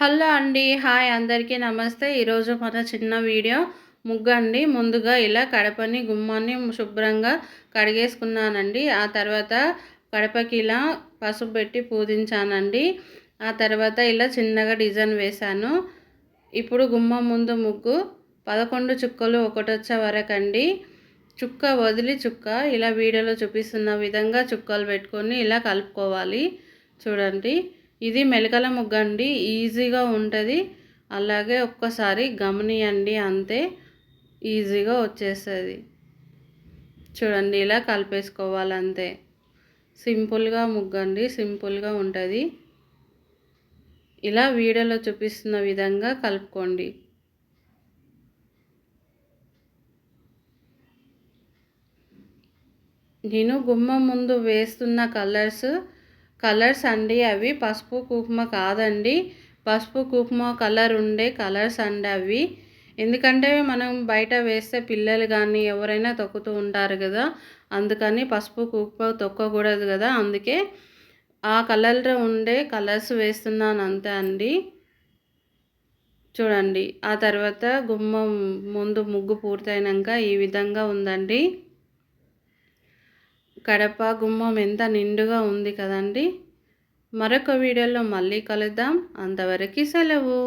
Hello అండి hi అందరికీ నమస్తే. ఈరోజు మన చిన్న వీడియో ముగ్గు అండి ముందుగా ఇలా కడపని గుమ్మాన్ని శుభ్రంగా కడిగేసుకున్నానండి. ఆ తర్వాత కడపకి ఇలా పసుపు పెట్టి పూజించానండి. ఆ తర్వాత ఇలా చిన్నగా డిజైన్ వేశాను. ఇప్పుడు గుమ్మం ముందు ముగ్గు పదకొండు చుక్కలు ఒకటొచ్చే వరకండి. చుక్క వదిలి చుక్క ఇలా వీడియోలో చూపిస్తున్న విధంగా చుక్కలు పెట్టుకొని ఇలా కలుపుకోవాలి. చూడండి. ఇది మెలకల ముగ్గు అండి ఈజీగా ఉంటుంది. అలాగే ఒక్కసారి గమనియండి అంతే ఈజీగా వచ్చేస్తుంది. చూడండి ఇలా కలిపేసుకోవాలంతే. సింపుల్గా ముగ్గండి సింపుల్గా ఉంటుంది. ఇలా వీడియోలో చూపిస్తున్న విధంగా కలుపుకోండి. నేను గుమ్మం ముందు వేస్తున్న కలర్స్ కలర్స్ అండి అవి. పసుపు కుంకుమ కాదండి. పసుపు కుంకుమ కలర్ ఉండే కలర్స్ అండి అవి. ఎందుకంటే మనం బయట వేస్తే పిల్లలు కానీ ఎవరైనా తొక్కుతూ ఉంటారు కదా. అందుకని పసుపు కుంకుమ తొక్కకూడదు కదా. అందుకే ఆ కలర్లో ఉండే కలర్స్ వేస్తున్నాను అంతే అండి. చూడండి. ఆ తర్వాత గుమ్మం ముందు ముగ్గు పూర్తయినాక ఈ విధంగా ఉందండి. కడప గుమ్మం ఎంత నిండుగా ఉంది కదండి. మరొక వీడియోలో మళ్ళీ కలుద్దాం. అంతవరకు సెలవు.